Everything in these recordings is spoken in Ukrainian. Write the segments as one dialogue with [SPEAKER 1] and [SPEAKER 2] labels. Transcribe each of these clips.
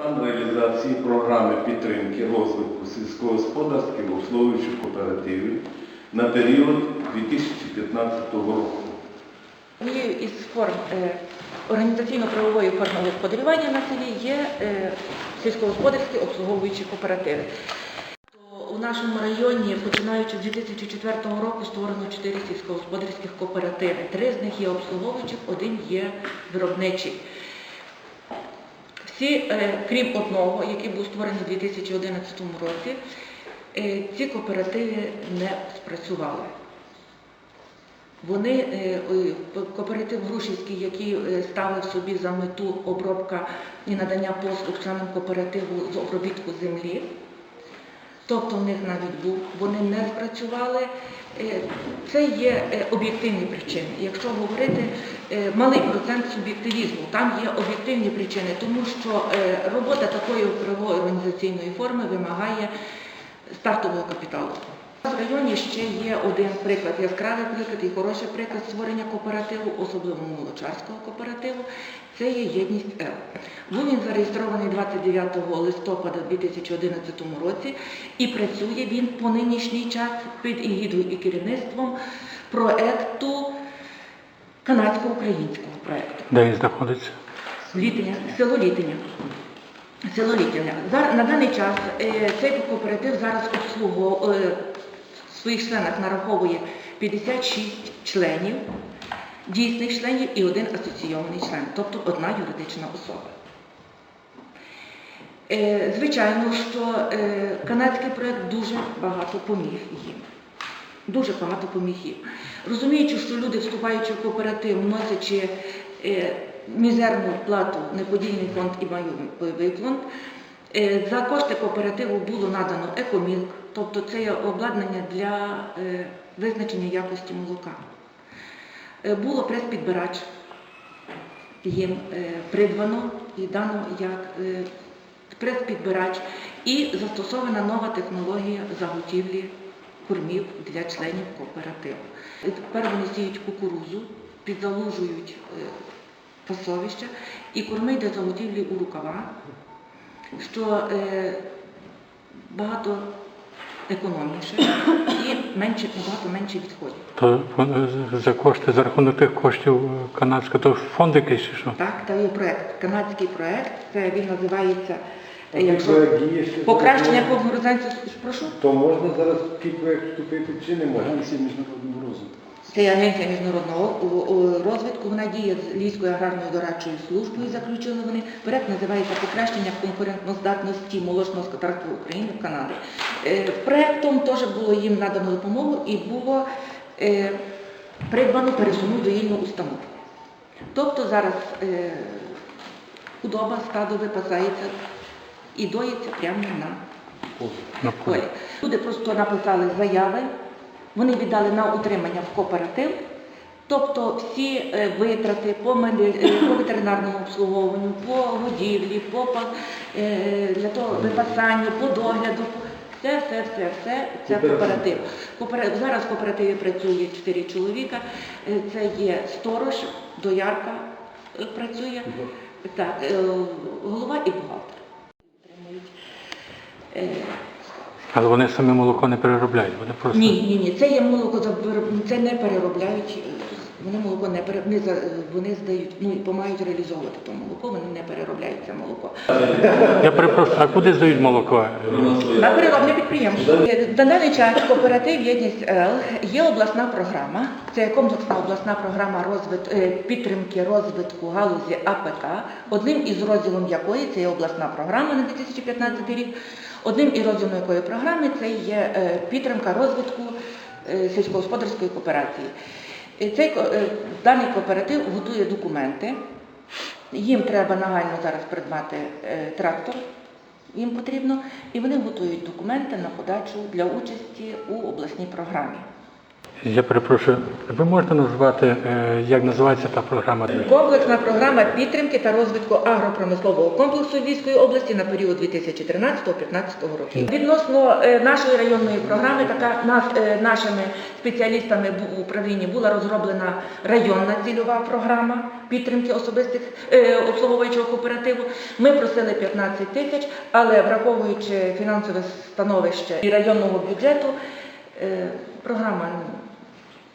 [SPEAKER 1] Стан реалізації програми підтримки розвитку сільськогосподарських обслуговуючих кооперативів на період 2015 року.
[SPEAKER 2] Однією із форм е, організаційно-правової форми господарювання на селі є е, сільськогосподарські обслуговуючі кооперативи. У нашому районі, починаючи з 2004 року, створено чотири сільськогосподарських кооперативи. Три з них є обслуговуючих, один є виробничий. Всі, е, крім одного, який був створений у 2011 році, е, ці кооперативи не спрацювали. Вони, е, кооператив Грушівський, який ставив собі за мету обробка і надання послуг членам кооперативу з обробітку землі, тобто в них навіть був, вони не спрацювали. Е, Це є е, об'єктивні причини. Якщо говорити е, малий процент суб'єктивізму, там є об'єктивні причини, тому що робота такої правової організаційної форми вимагає стартового капіталу. В районі ще є один приклад, яскравий приклад і хороший приклад створення кооперативу, особливо молочарського кооперативу. Це є єдність Л. Був він зареєстрований 29 листопада 2011 році і працює він по нинішній час під егідою і керівництвом проекту канадсько-українського проекту.
[SPEAKER 3] Де він знаходиться?
[SPEAKER 2] Літиня, село Літиня. Село Літиня. На даний час е, цей кооператив зараз обслуговує своїх членах нараховує 56 членів, дійсних членів і один асоційований член, тобто одна юридична особа. Е, Звичайно, що е, канадський проект дуже багато поміг їм. Дуже багато поміг їм. Розуміючи, що люди, вступаючи в кооператив, вносячи е, мізерну плату неподільний фонд і майовий фонд, за кошти кооперативу було надано екомілк, тобто це є обладнання для е, визначення якості молока. Е, Було прес-підбирач, їм е, придбано і дано як е, прес-підбирач, і застосована нова технологія заготівлі кормів для членів кооперативу. Тепер вони сіють кукурузу, підзалужують е, пасовища і корми для заготівлі у рукава, що е, багато економніше і менше, набагато менше відходів.
[SPEAKER 3] То за кошти, за рахунок тих коштів е, канадського, то фонд якийсь чи що?
[SPEAKER 2] Так, це є проект, канадський проект, це він називається е, якщо покращення
[SPEAKER 4] зараз?
[SPEAKER 2] конкуренції. Прошу.
[SPEAKER 4] То можна зараз в такий проект вступити чи не можна? Міжнародного розвитку.
[SPEAKER 2] Це агенція міжнародного розвитку. Вона діє з Львівською аграрною дорадчою службою. Заключили вони. Проект називається покращення конкурентноздатності молочного скотарства України в Канаді. Е, Проектом теж було їм надано допомогу і було е, придбано пересувну доїльну установку. Тобто зараз е, худоба стадо випасається і доїться прямо на
[SPEAKER 3] полі.
[SPEAKER 2] Люди просто написали заяви, вони віддали на утримання в кооператив. Тобто всі е, витрати по, е, по ветеринарному обслуговуванню, по годівлі, по е, для того випасанню, по догляду. Все, все, все, все це кооператив. Коопера- Зараз в кооперативі працює 4 чоловіка. Це є сторож, доярка працює, так, голова і бухгалтер.
[SPEAKER 3] Але вони самі молоко не переробляють, вони просто
[SPEAKER 2] ні, ні, ні. Це є молоко за це не переробляють. е, Вони молоко не пере... не за... вони здають, ну і допомагають реалізовувати то молоко, вони не переробляють це молоко.
[SPEAKER 3] я перепрошую, а куди здають молоко?
[SPEAKER 2] На переробне підприємство. На даний час кооператив Єдність Л є обласна програма. Це комплексна обласна програма розвит... е, підтримки розвитку галузі АПК, одним із розділом якої це є обласна програма на 2015 рік. Одним із розділом якої програми це є е, підтримка розвитку е, сільськогосподарської кооперації. Цей е, даний кооператив готує документи. Їм треба нагально зараз придбати трактор, їм потрібно, і вони готують документи на подачу для участі у обласній програмі.
[SPEAKER 3] Я перепрошую, ви можете назвати, е, як називається та програма?
[SPEAKER 2] Комплексна програма підтримки та розвитку агропромислового комплексу Львівської області на період 2013-2015 років. Відносно е, нашої районної програми, така нас, е, нашими спеціалістами в управлінні була розроблена районна цільова програма підтримки особистих обслуговуючого кооперативу. Ми просили 15 тисяч, але враховуючи фінансове становище і районного бюджету, програма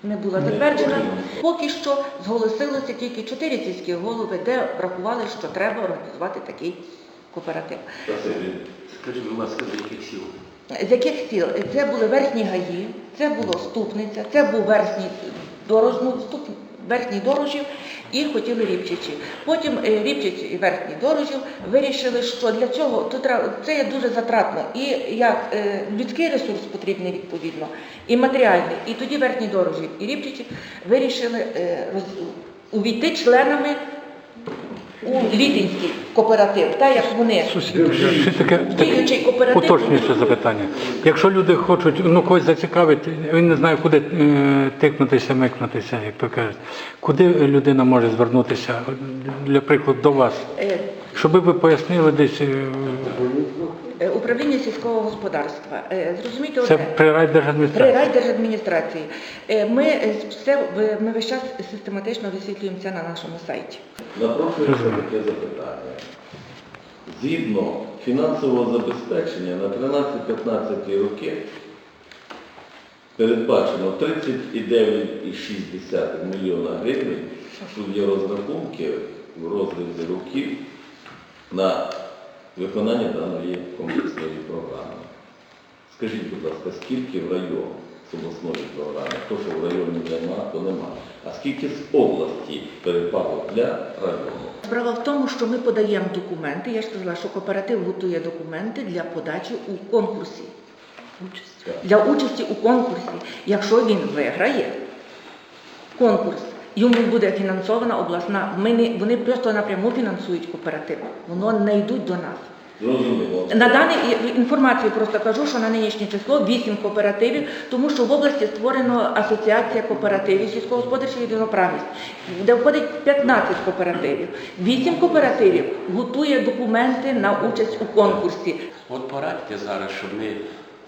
[SPEAKER 2] не була затверджена. Поки що зголосилося тільки чотири сільські голови, де врахували, що треба організувати такий кооператив.
[SPEAKER 5] Скажіть, будь ласка, з яких сіл?
[SPEAKER 2] З яких сіл? Це були верхні гаї, це було ступниця, це був верхній дорожній ну, ступ, верхній дорожів і хотіли рібчичі. Потім е, рібчичі і верхній дорожів вирішили, що для цього тут це є дуже затратно. І як е, людський ресурс потрібний відповідно, і матеріальний. І тоді верхні дорожі і рібчичі вирішили е, увійти членами у Літинський кооператив, так як вони
[SPEAKER 3] ще таке
[SPEAKER 2] діючий кооператив.
[SPEAKER 3] уточнююче запитання. Якщо люди хочуть, ну когось зацікавити, він не знає, куди е, тикнутися, микнутися, як то кажуть. Куди людина може звернутися, для прикладу, до вас?
[SPEAKER 2] Е,
[SPEAKER 3] Щоб ви пояснили десь, Е,
[SPEAKER 2] Управління сільського господарства. Е, Зрозумійте
[SPEAKER 3] це при
[SPEAKER 2] При
[SPEAKER 3] райдержадміністрації.
[SPEAKER 2] райдержадміністрації. Е, Ми е, все ми весь час систематично висвітлюємо це на нашому сайті.
[SPEAKER 1] Напрошується таке запитання. Згідно фінансового забезпечення на 13-15 роки передбачено 39,6 мільйона гривень. Тут є розрахунки в розрізі років на виконання даної комплексної програми. Скажіть, будь ласка, скільки в районі з обласної програми? То, що в районі нема, то нема. А скільки з області перепало для району?
[SPEAKER 2] Справа в тому, що ми подаємо документи. Я ж сказала, що кооператив готує документи для подачі у конкурсі. Для участі у конкурсі. Якщо він виграє конкурс, йому буде фінансована обласна. Ми не, вони просто напряму фінансують кооператив. Воно не йдуть до нас.
[SPEAKER 1] Зрозуміло.
[SPEAKER 2] На даній інформацію просто кажу, що на нинішнє число 8 кооперативів, тому що в області створено асоціація кооперативів сільськогосподарських єдиноправність, де входить 15 кооперативів. 8 кооперативів готує документи на участь у конкурсі.
[SPEAKER 5] От порадьте зараз, щоб ми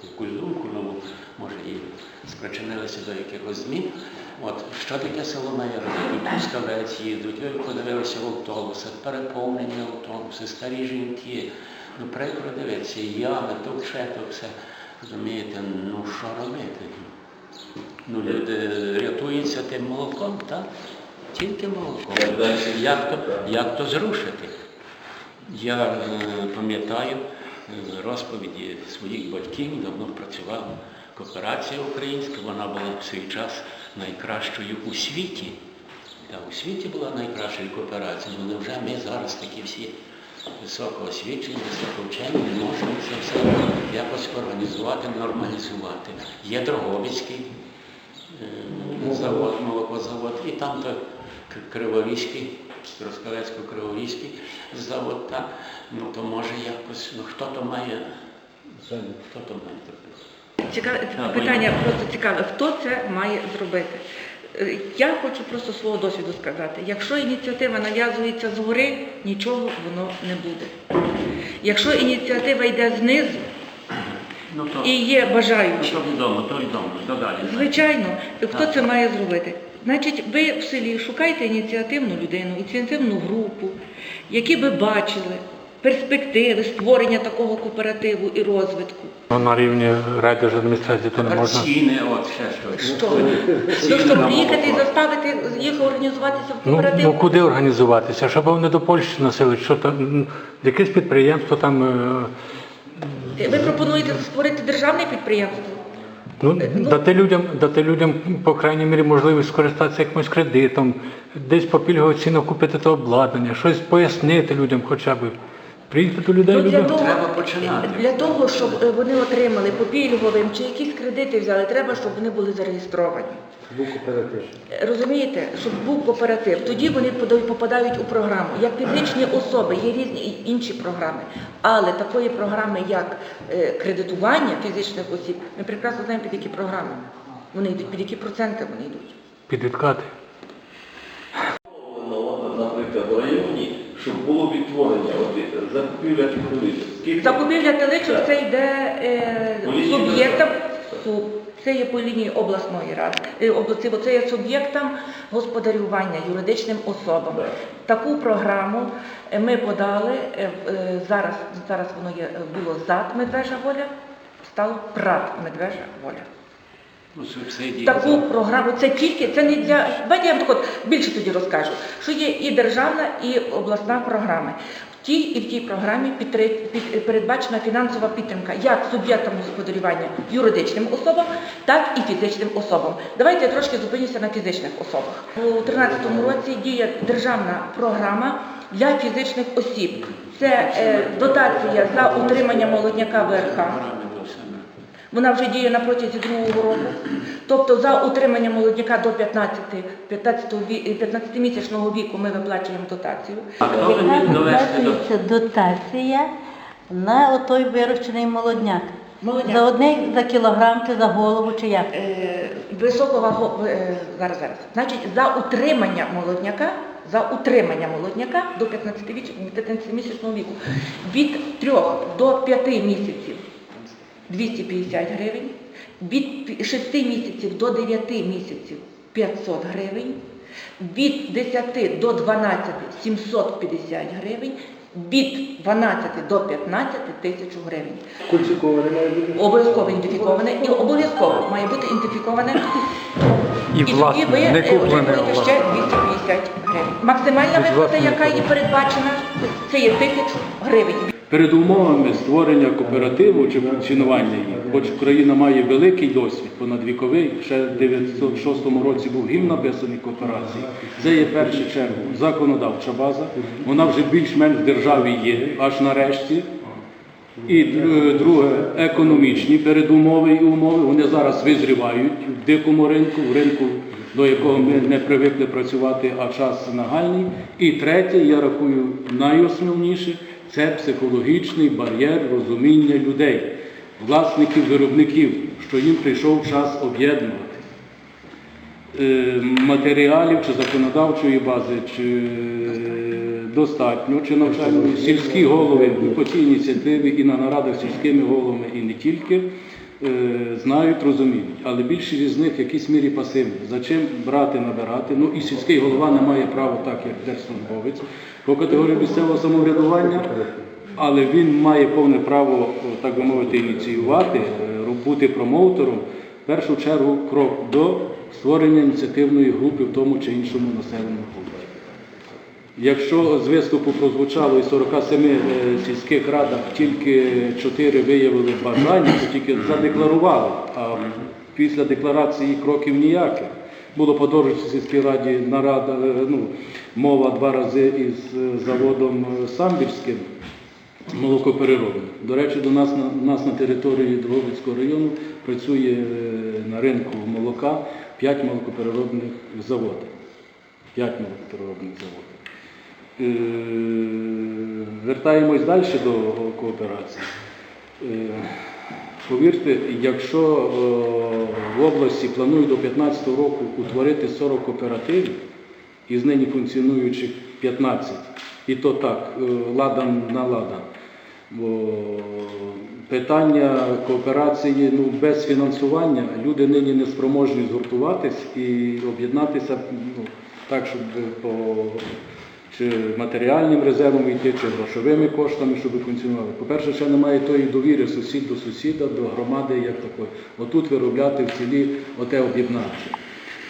[SPEAKER 5] якусь думку, ну, може, і спричинилися до якихось змін. От, що таке село Майори? Тут Пускавець їдуть, ви подивилися в автобусах, переповнені автобуси, старі жінки. Ну, прикро дивитися, ями, то все, то все. Розумієте, ну що робити? Ну, люди рятуються тим молоком, так? Тільки молоком.
[SPEAKER 1] Як
[SPEAKER 5] то, як то зрушити? Я е, пам'ятаю е, розповіді своїх батьків, давно працював кооперація українська, вона була в свій час найкращою у світі. Та у світі була найкращою кооперацією, але вже ми зараз такі всі високоосвічені, високовчені, не можемо це все якось організувати, нормалізувати. Є Дрогобицький е, завод, молокозавод, і там то Криворізький, Трускавецько-Криворізький завод, так, ну то може якось, ну хто то має, хто то має?
[SPEAKER 2] Цікаве питання просто цікаве, хто це має зробити? Е, Я хочу просто свого досвіду сказати. Якщо ініціатива нав'язується згори, нічого воно не буде. Якщо ініціатива йде знизу
[SPEAKER 5] Ну то,
[SPEAKER 2] і є бажаючі,
[SPEAKER 5] то відомо, то відомо, то далі.
[SPEAKER 2] Звичайно, хто
[SPEAKER 5] Так.
[SPEAKER 2] це має зробити? Значить, ви в селі шукайте ініціативну людину, ініціативну групу, які би бачили перспективи створення такого кооперативу і розвитку.
[SPEAKER 3] Ну, на рівні райдержадміністрації то не можна.
[SPEAKER 5] ціни, от ще щось.
[SPEAKER 2] Що?
[SPEAKER 5] Ціни
[SPEAKER 2] То, щоб приїхати і заставити їх організуватися в
[SPEAKER 3] Ну,
[SPEAKER 2] кооператив?
[SPEAKER 3] ну куди організуватися? Щоб вони до Польщі носили, що там м, якесь підприємство там. е,
[SPEAKER 2] Ви пропонуєте створити державне підприємство?
[SPEAKER 3] Ну, дати людям, дати людям, по крайній мірі, можливість скористатися якимось кредитом, десь по пільговій ціні купити то обладнання, щось пояснити людям хоча б. До людей,
[SPEAKER 2] Ну, для,
[SPEAKER 3] людям.
[SPEAKER 2] того,
[SPEAKER 5] Треба починати.
[SPEAKER 2] для того, щоб е, вони отримали по пільговим чи якісь кредити взяли, треба, щоб вони були зареєстровані.
[SPEAKER 4] Був кооператив.
[SPEAKER 2] Розумієте, щоб був кооператив, тоді вони попадають у програму. Як фізичні особи, є різні інші програми. Але такої програми, як е, кредитування фізичних осіб, ми прекрасно знаємо під які програми. Вони йдуть, під які проценти вони йдуть?
[SPEAKER 3] Під відкати.
[SPEAKER 1] Ну, Наприклад, в районі, щоб було відтворення, от е, закупівля. Скільки?
[SPEAKER 2] Закупівля теличок це йде е,
[SPEAKER 1] По лінії
[SPEAKER 2] суб'єктам.
[SPEAKER 1] держави.
[SPEAKER 2] суб- Це є по лінії обласної ради. Е, області, бо це є суб'єктам господарювання юридичним особам.
[SPEAKER 1] Так.
[SPEAKER 2] Таку програму е, ми подали. Зараз, зараз воно є, було ЗАД Медвежа Воля, стало ПРАТ Медвежа Воля.
[SPEAKER 5] Ну, субсидії.
[SPEAKER 2] Таку програму це тільки це не для давайте я вам так от більше тоді розкажу, що є і державна, і обласна програми. В тій і в тій програмі під- передбачена фінансова підтримка як суб'єктам господарювання юридичним особам, так і фізичним особам. Давайте я трошки зупинюся на фізичних особах. У 2013 році діє державна програма для фізичних осіб. Це е, дотація за утримання молодняка ВРХ. Вона вже діє на протязі другого року. Тобто за утримання молодняка до 15, 15, 15 місячного віку ми виплачуємо дотацію.
[SPEAKER 5] А хто
[SPEAKER 6] Виплачується дотація на отой вирощений молодняк.
[SPEAKER 2] Молодняк.
[SPEAKER 6] За одне за кілограм чи за голову, чи як?
[SPEAKER 2] Е, високого е, зараз зараз. Значить, за утримання молодняка, за утримання молодняка до 15-місячного віку від 3 до 5 місяців 250 гривень, від 6 місяців до 9 місяців 500 гривень, від 10 до 12 750 гривень, від 12 до 15 тисяч гривень.
[SPEAKER 4] Кульчиковане має бути.
[SPEAKER 2] Обов'язково ідентифіковане і обов'язково має бути ідентифіковане.
[SPEAKER 3] І
[SPEAKER 2] тоді
[SPEAKER 3] власне,
[SPEAKER 2] ви
[SPEAKER 3] не
[SPEAKER 2] е,
[SPEAKER 3] куплене,
[SPEAKER 2] отримуєте ще 250 гривень. Максимальна виплата, яка і передбачена, це є 1000 гривень.
[SPEAKER 7] Перед умовами створення кооперативу чи функціонування їх, хоч Україна має великий досвід, понадвіковий, ще в 906 році був гімн написаний кооперації. Це є першу чергу законодавча база. Вона вже більш-менш в державі є, аж нарешті. І друге, економічні передумови і умови. Вони зараз визрівають в дикому ринку, в ринку, до якого ми не привикли працювати, а час нагальний. І третє, я рахую, найосновніше це психологічний бар'єр розуміння людей, власників, виробників, що їм прийшов час об'єднувати е, матеріалів чи законодавчої бази, чи е, достатньо, чи навчальної сільські голови по цій ініціативі і на нарадах з сільськими головами, і не тільки. е, Знають, розуміють, але більшість із них в якійсь мірі пасивні. За чим брати, набирати? Ну і сільський голова не має права, так як держслужбовець по категорії місцевого самоврядування, але він має повне право, так би мовити, ініціювати, е, бути промоутером, в першу чергу крок до створення ініціативної групи в тому чи іншому населеному пункті. Якщо з виступу прозвучало із 47 е, сільських радах тільки 4 виявили бажання, то тільки задекларували, а після декларації кроків ніяких. Було по Дорожчій сільській раді нарада, е, ну, мова два рази із е, заводом е, Самбірським молокопереробним. До речі, до нас на нас на території Дрогобицького району працює на ринку молока 5 молокопереробних заводів. 5 молокопереробних заводів. Вертаємось далі до кооперації. Повірте, якщо е, в області планують до 2015 року утворити 40 кооперативів, із нині функціонуючих 15, і то так, е, ладан на ладан. Бо питання кооперації ну, без фінансування люди нині не спроможні згуртуватись і об'єднатися ну, так, щоб по чи матеріальним резервом йти, чи грошовими коштами, щоб функціонували. По-перше, ще немає тої довіри сусід до сусіда, до громади як такої. Отут виробляти в цілі оте об'єднання.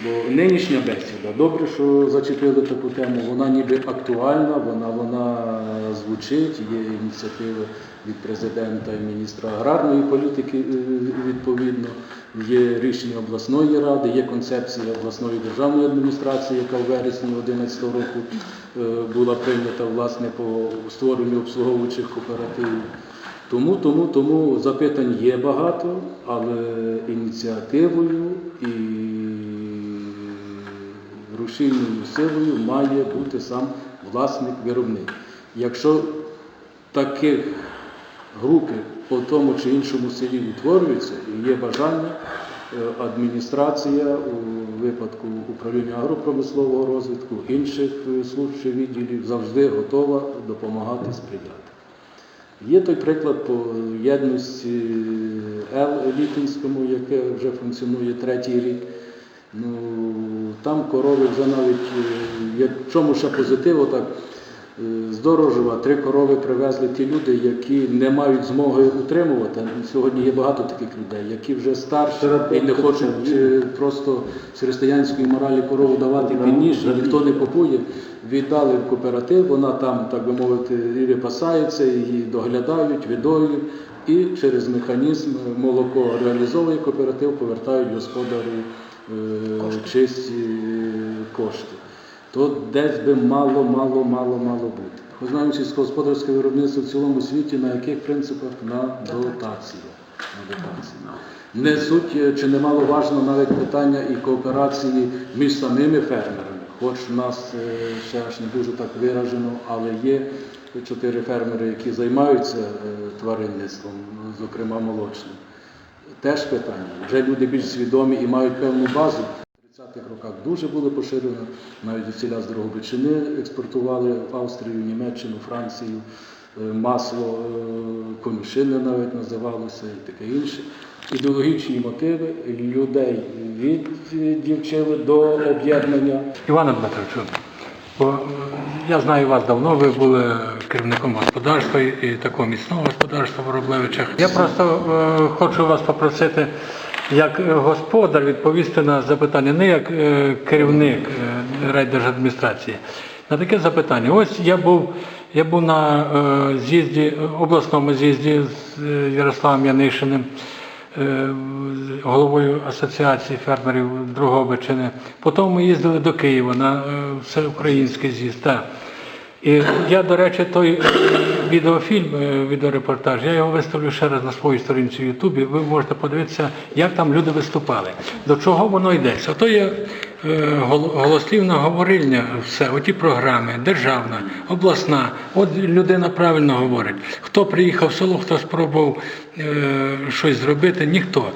[SPEAKER 7] Бо нинішня бесіда, добре, що зачепили таку тему, вона ніби актуальна, вона, вона звучить, є ініціативи від президента і міністра аграрної політики е, відповідно, є рішення обласної ради, є концепція обласної державної адміністрації, яка в вересні 2011 року була прийнята власне по створенню обслуговуючих кооперативів. Тому, тому, тому запитань є багато, але ініціативою і рушійною силою має бути сам власник-виробник. Якщо таких групи по тому чи іншому селі утворюються і є бажання, е, адміністрація випадку управління агропромислового розвитку, інших е, служб відділів завжди готова допомагати сприяти. Є той приклад по єдності Л Літинському, яке вже функціонує третій рік. Ну, там корови вже навіть, е, в чому ще позитиво, так з Дорожева три корови привезли ті люди, які не мають змоги утримувати. Сьогодні є багато таких людей, які вже старші і не хочуть е, просто з християнської моралі корову давати під ніж, ніхто не купує. Віддали в кооператив, вона там, так би мовити, і випасається, її доглядають, відоюють, і через механізм молоко реалізовує кооператив, повертають господарю е, чисті кошти. То десь би мало, мало, мало, мало бути. Ми знаємо сільськогосподарське виробництво в цілому світі на яких принципах? На дотації. На дотації. Не суть е, чи немало важно навіть питання і кооперації між самими фермерами. Хоч в нас е, ще аж не дуже так виражено, але є чотири фермери, які займаються е, тваринництвом, зокрема молочним. Теж питання. Вже люди більш свідомі і мають певну базу. В 30-х роках дуже було поширено, навіть звідсіля з Дрогобичини експортували в Австрію, Німеччину, Францію, е, масло е, конюшини навіть називалося і таке інше. Ідеологічні мотиви людей віддівчили до об'єднання.
[SPEAKER 3] Івана Дмитровичу, бо е, я знаю вас давно, ви були керівником господарства і такого міцного господарства в Вороблевичах. Я просто хочу вас попросити, як е, господар, відповісти на запитання, не як е, керівник е, райдержадміністрації. На таке запитання. Ось я був, я був на з'їзді, обласному з'їзді з Ярославом Янишиним головою асоціації фермерів Другобичини. Потім ми їздили до Києва на всеукраїнський з'їзд. І я, до речі, той відеофільм, е, відеорепортаж, я його виставлю ще раз на своїй сторінці в Ютубі. Ви можете подивитися, як там люди виступали, до чого воно йдеться. То є голослівна говорильня, все, оті програми, державна, обласна. От людина правильно говорить. Хто приїхав в село, хто спробував е, щось зробити, ніхто.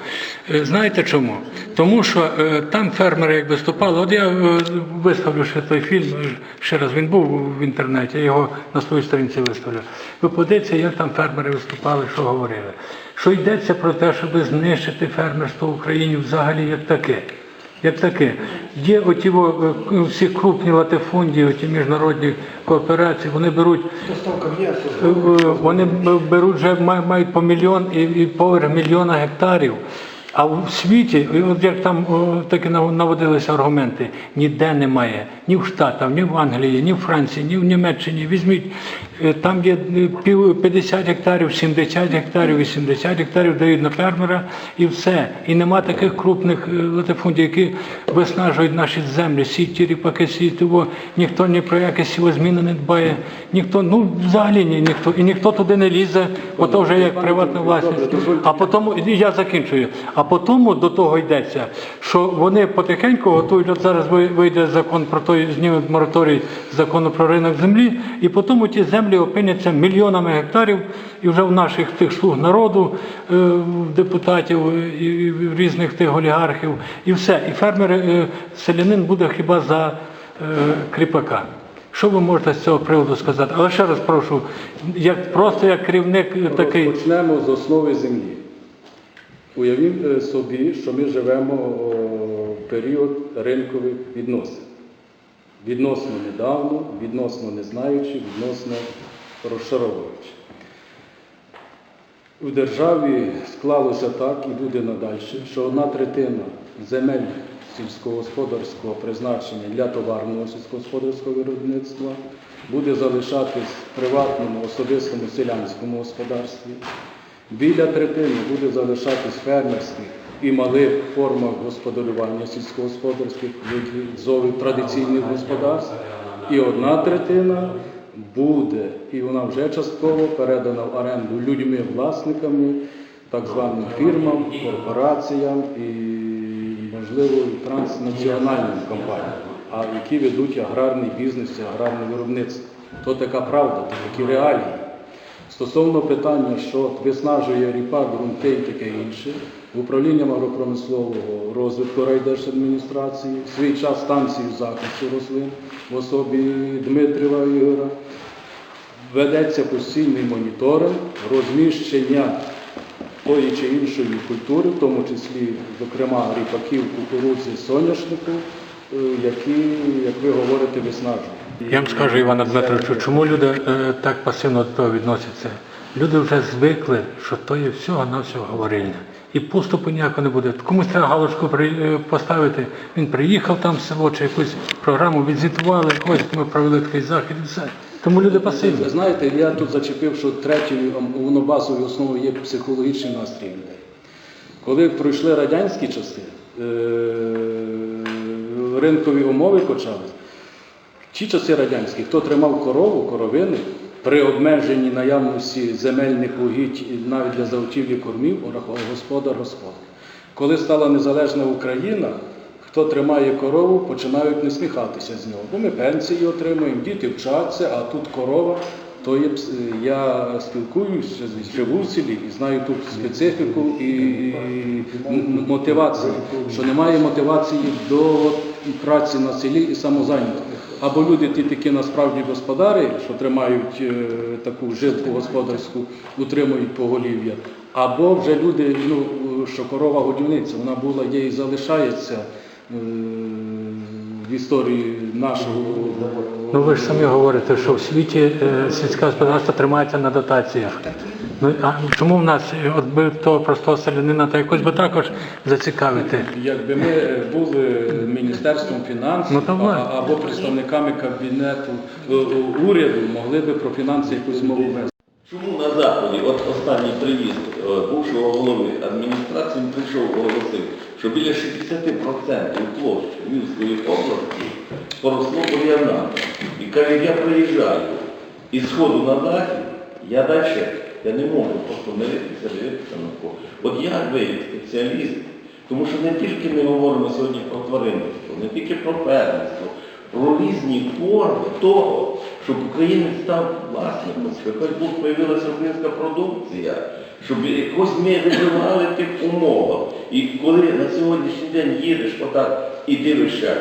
[SPEAKER 3] Е, знаєте чому? Тому що е, там фермери як виступали. От я е, виставлю ще той фільм, е, ще раз він був в інтернеті, я його на своїй сторінці виставлю. Ви подивіться, як там фермери виступали, що говорили. Що йдеться про те, щоб знищити фермерство в Україні взагалі як таке. Як таке, є оті е, всі крупні латифундії, оті міжнародні кооперації, вони беруть Е, е, Вони беруть вже мають по мільйон і, і поверх мільйона гектарів. А в світі, от як там о, таки наводилися аргументи, ніде немає, ні в Штатах, ні в Англії, ні в Франції, ні в Німеччині. Візьміть, там є е, пів 50 гектарів, 70 гектарів, 80 гектарів дають на фермера і все. І нема таких крупних е, латифундів, які виснажують наші землі, сіті, ріпаки, сітово, ніхто ні про якісь сівозміни не дбає, ніхто, ну взагалі ні, ніхто, і ніхто туди не лізе, бо то вже як приватна власність. А потім, і я закінчую, а потім до того йдеться, що вони потихеньку готують, от зараз вийде закон про той, знімуть мораторій закону про ринок землі, і потім ті землі опиняться мільйонами гектарів, і вже в наших тих слуг народу, е, депутатів, е, і різних тих олігархів, і все. І фермер, е, селянин буде хіба за кріпака. Що ви можете з цього приводу сказати? Але ще раз прошу, як просто як керівник е, такий.
[SPEAKER 7] Розпочнемо з основи землі. Уявіть е, собі, що ми живемо в період ринкових відносин. Відносно недавно, відносно не знаючи, відносно розшаровуючи. В державі склалося так і буде надальше, що одна третина земель сільськогосподарського призначення для товарного сільськогосподарського виробництва буде залишатись в приватному особистому селянському господарстві. Біля третини буде залишатись фермерських і малих формах господарювання сільськогосподарських видів традиційних господарств. І одна третина буде, і вона вже частково передана в оренду людьми, власниками, так званим фірмам, корпораціям і, можливо, транснаціональним компаніям, а які ведуть аграрний бізнес, і аграрне виробництво. То така правда, то такі реалії. Стосовно питання, що виснажує ріпак, ґрунти і таке інше, управлінням агропромислового розвитку райдержадміністрації, в свій час станції захисту рослин в особі Дмитріва Ігора, ведеться постійний моніторинг розміщення тої чи іншої культури, в тому числі, зокрема, ріпаків, кукурудзи, соняшнику, е, які, як ви говорите, виснажують.
[SPEAKER 3] Я вам скажу, Івана Дмитровичу, чому люди е, так пасивно до того відносяться? Люди вже звикли, що то є всього на всього говорильне. І поступу ніякого не буде. Комусь треба галочку е, поставити. Він приїхав там в село чи якусь програму відзвітували, ось ми провели такий захід і все. Тому люди пасивні.
[SPEAKER 7] Знаєте, я тут зачепив, що третьою воно базовою основою є психологічний настрій людей. Коли пройшли радянські часи, е, ринкові умови почались, ті часи радянські, хто тримав корову, коровини, при обмеженні наявності земельних угідь навіть для заготівлі кормів, господар господар. Коли стала незалежна Україна, хто тримає корову, починають насміхатися з нього. Бо ми пенсії отримуємо, діти вчаться, а тут корова. То є, я спілкуюся, живу в селі і знаю тут специфіку і, і мотивацію, що немає мотивації до праці на селі і самозайнятості. Або люди ті такі насправді господарі, що тримають е, таку жилку господарську, утримують поголів'я, або вже люди, ну, що корова годівниця, вона була, є і залишається е, в історії нашого.
[SPEAKER 3] Ну ви ж самі говорите, що в світі е, сільське господарство тримається на дотаціях. Ну а чому в нас е, от би того простого селянина та якось би також зацікавити?
[SPEAKER 7] Якби ми були Міністерством фінансів
[SPEAKER 3] Ну, то
[SPEAKER 7] а- або представниками кабінету е, е, уряду, могли би про фінанси якусь мову вести.
[SPEAKER 1] Чому на Заході, от останній приїзд е, бувшого голови адміністрації він прийшов оголосив, що біля 60% площі Львівської області поросло бур'янами. І каже, я приїжджаю із сходу на захід, я далі я не можу просто миритися, дивитися на кого. От як ви, спеціаліст, тому що не тільки ми говоримо сьогодні про тваринництво, не тільки про фермерство, про різні форми того, щоб українець став власником, щоб якась була появилася українська продукція, щоб якось ми виживали тих умовах. І коли на сьогоднішній день їдеш отак і дивишся,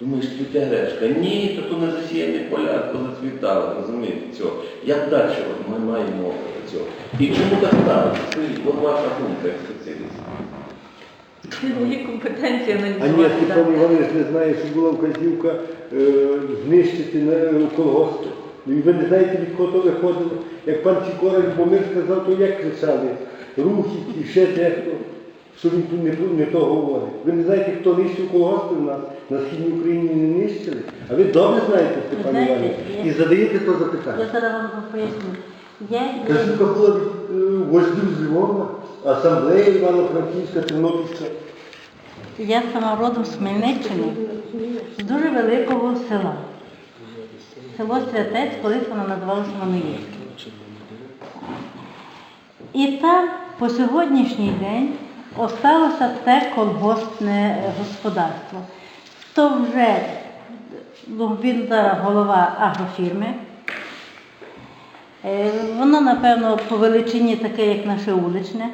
[SPEAKER 1] думаєш, тетя Гречка, ні, то то не засіяні поля, то зацвітали, розумієте цього. Як далі от ми маємо цього? І чому так? Скажіть, от ваша думка як спеціаліст.
[SPEAKER 2] Мої компетенції
[SPEAKER 4] А ні,
[SPEAKER 2] аналізувати.
[SPEAKER 4] Степан Іванович не знає, що була вказівка е, знищити на колгосп. Ну, І ви не знаєте, від кого то виходило. Як пан Цікора Любомир сказав, то як кричали? Рухи і ще дехто, що він тут не, не то говорить. Ви не знаєте, хто нищив колгоспи в нас? На східній Україні не нищили. А ви добре знаєте, Степан Іванович, і задаєте то запитання.
[SPEAKER 6] Я зараз вам поясню. Я
[SPEAKER 4] була від е, вождів з Львова, асамблея Івано-Франківська, Тернопільська.
[SPEAKER 6] Я сама родом з Хмельниччини, з дуже великого села. Село Святець, колись воно називалося Мануїльське. І там по сьогоднішній день осталося це колгоспне господарство. То вже ну, він зараз голова агрофірми. Е, Воно, напевно, по величині таке, як наше вуличне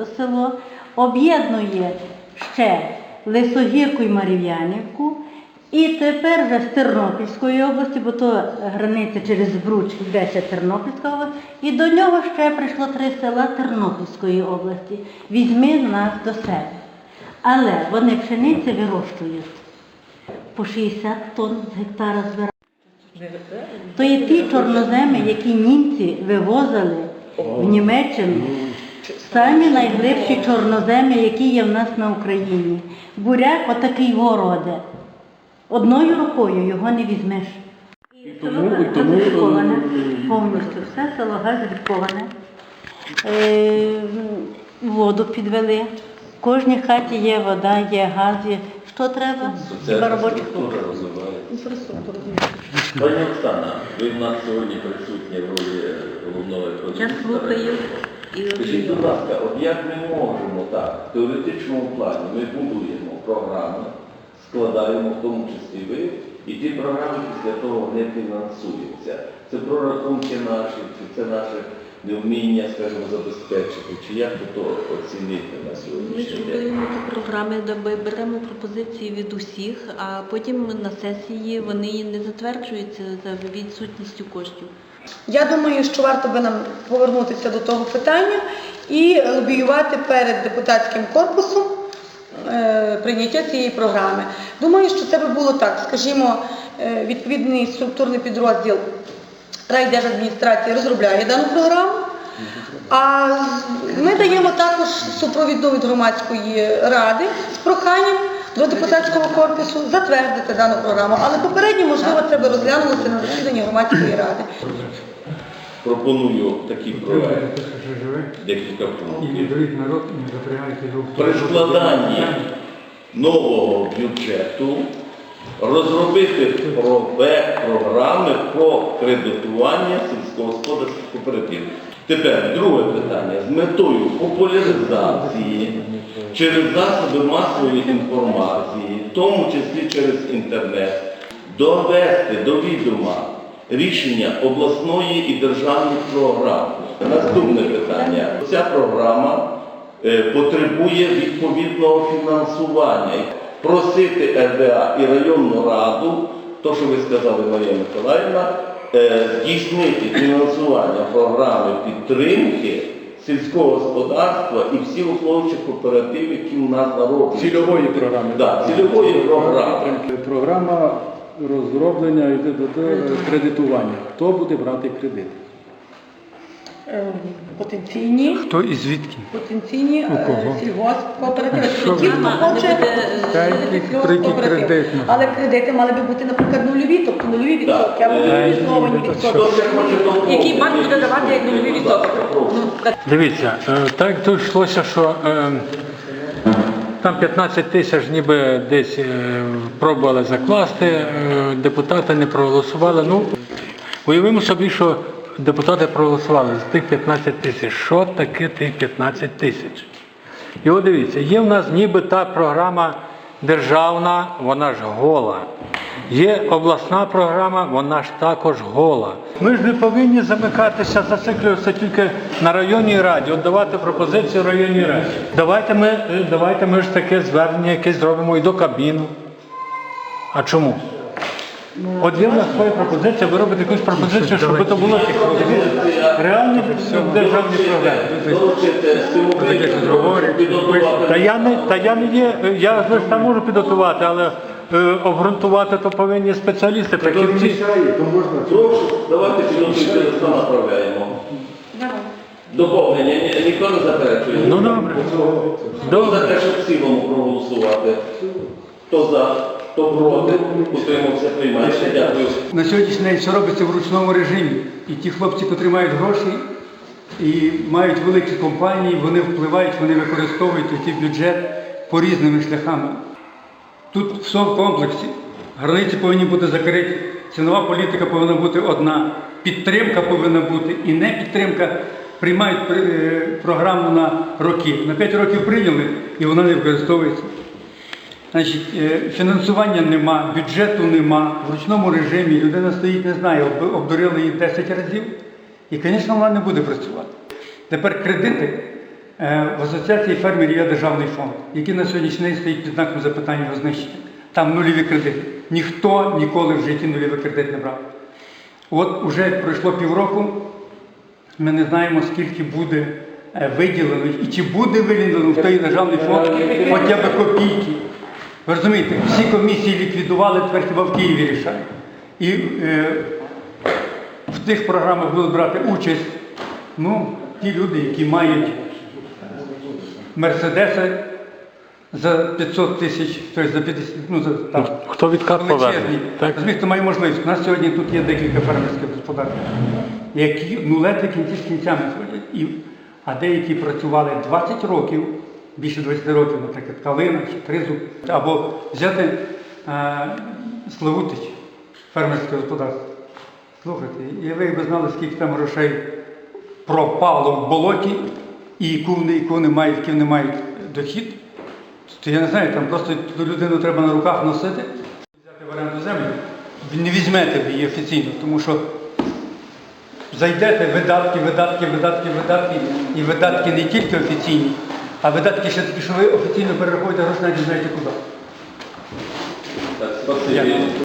[SPEAKER 6] е, село, об'єднує ще Лисогірку і Марів'янівку, і тепер вже з Тернопільської області, бо то границя через Бруч йдеться Тернопільська область, і до нього ще прийшло три села Тернопільської області. Візьми нас до себе. Але вони пшениці вирощують по 60 тонн з гектара збирають. То є ті чорноземи, які німці вивозили в Німеччину, самі найглибші чорноземи, які є в нас на Україні. Буряк отакий городе. Одною рукою його не візьмеш. І село
[SPEAKER 7] тому- і тому,
[SPEAKER 6] газифіковане,
[SPEAKER 7] е,
[SPEAKER 6] повністю все село газифіковане. Е, Воду підвели. В кожній хаті є вода, є газ, є. Що треба? Хіба робочих
[SPEAKER 1] структура розвивається. Пані Оксана, ви в нас сьогодні присутні в ролі головного
[SPEAKER 6] Я слухаю і
[SPEAKER 1] Скажіть, будь ласка, от як ми можемо так, в теоретичному плані ми будуємо програми, складаємо, в тому числі ви, І ті програми після того не фінансуються. Це прорахунки наші, чи це наше невміння, скажімо, забезпечити, чи як то оцінити на
[SPEAKER 8] Ми
[SPEAKER 1] сьогоднішній день.
[SPEAKER 8] зробили ті програми, де беремо пропозиції від усіх, а потім на сесії вони не затверджуються за відсутністю коштів.
[SPEAKER 9] Я думаю, що варто би нам повернутися до того питання і лобіювати перед депутатським корпусом прийняття цієї програми. Думаю, що це би було так. Скажімо, е, відповідний структурний підрозділ райдержадміністрації розробляє дану програму. А ми даємо також супровідну від громадської ради з проханням до депутатського корпусу затвердити дану програму. Але попередньо, можливо, треба розглянути на засіданні громадської ради.
[SPEAKER 1] Пропоную такий проект, декілька пунктів. При складанні нового бюджету розробити програми про кредитування сільськогосподарських кооперативів. Тепер друге питання з метою популяризації через засоби масової інформації, в тому числі через інтернет, довести до відома рішення обласної і державних програм. Наступне питання. Ця програма е, потребує відповідного фінансування. Просити РДА і районну раду, то, що ви сказали, Марія Миколаївна, е, здійснити фінансування програми підтримки сільського господарства і всі условчі кооперативи, які у нас народжуються.
[SPEAKER 7] Цільової програми.
[SPEAKER 1] Да, цільової програми.
[SPEAKER 7] Програма розроблення і д- д- д- кредитування. Хто буде брати кредит?
[SPEAKER 9] Е, Потенційні,
[SPEAKER 3] Хто і звідки?
[SPEAKER 9] потенційні е,
[SPEAKER 3] кого?
[SPEAKER 9] сільгоспкооперативи. Ті, хто хоче
[SPEAKER 3] які кредити?
[SPEAKER 9] Але кредити мали би бути, наприклад, нульові, тобто нульові відсотки, або
[SPEAKER 1] Е,
[SPEAKER 9] реалізовані відсотки.
[SPEAKER 2] Який банк буде давати як нульові відсотки? Ну.
[SPEAKER 3] Дивіться, е, так тут йшлося, що е, там 15 тисяч ніби десь е, пробували закласти, е, депутати не проголосували. Ну, уявимо собі, що депутати проголосували з тих 15 тисяч. Що таке тих 15 тисяч? І от дивіться, є в нас ніби та програма державна, вона ж гола. Є обласна програма, вона ж також гола. Ми ж не повинні замикатися, зациклюватися тільки на районній раді, от давати пропозицію районній раді. Давайте ми, е, давайте ми ж таке звернення якесь зробимо і до кабіну. А чому? От є в нас своя пропозиція, ви робите якусь пропозицію, щоб це було реальні державні програми. Та я не та я не є. Я звісно можу підготувати, але обґрунтувати то повинні спеціалісти,
[SPEAKER 4] Хто не
[SPEAKER 3] фахівці.
[SPEAKER 4] мішає, то можна.
[SPEAKER 1] Прошу, давайте листа направляємо. Доповнення Ні- ніхто не заперечує.
[SPEAKER 3] Ну добре.
[SPEAKER 1] Хто за те, щоб в цілому проголосувати? Хто за, хто проти, утримався, приймається. Дякую.
[SPEAKER 10] На сьогоднішній день все робиться в ручному режимі. І ті хлопці, котрі мають гроші і мають великі компанії, вони впливають, вони використовують цей бюджет по різними шляхами. Тут все в комплексі. Границі повинні бути закриті. Цінова політика повинна бути одна. Підтримка повинна бути і не підтримка. Приймають е, програму на роки. На 5 років прийняли і вона не використовується. Значить, е, фінансування нема, бюджету нема, в ручному режимі людина стоїть, не знає, обдурили її 10 разів, і, звісно, вона не буде працювати. Тепер кредити. Е, В асоціації фермерів є державний фонд, який на сьогоднішній день стоїть під знаком запитання його знищення. Там нульові кредити. Ніхто ніколи в житті нульовий кредит не брав. От уже пройшло півроку, ми не знаємо, скільки буде е, виділено і чи буде виділено в той державний фонд хоча б копійки. Ви розумієте, всі комісії ліквідували, тепер хіба в Києві рішають. І е, в тих програмах будуть брати участь ну, ті люди, які мають мерседеси за 500 тисяч, тобто за 50, ну, за, там,
[SPEAKER 3] Хто відкат поверне?
[SPEAKER 10] величезний.
[SPEAKER 3] Так?
[SPEAKER 10] Хто має можливість. У нас сьогодні тут є декілька фермерських господарств, які ну, ледве кінці з кінцями ходять. І, а деякі працювали 20 років, більше 20 років, наприклад, Калина чи Тризуб, або взяти е, Славутич, фермерське господарство. Слухайте, і ви якби знали, скільки там грошей пропало в болоті, і яку яку мають, який вони мають дохід, то я не знаю, там просто ту людину треба на руках носити, взяти в оренду землю. Не візьмете ви її офіційно, тому що зайдете видатки, видатки, видатки, видатки, і видатки не тільки офіційні, а видатки ще такі, що ви офіційно перераховуєте гроші, навіть не знаєте куди.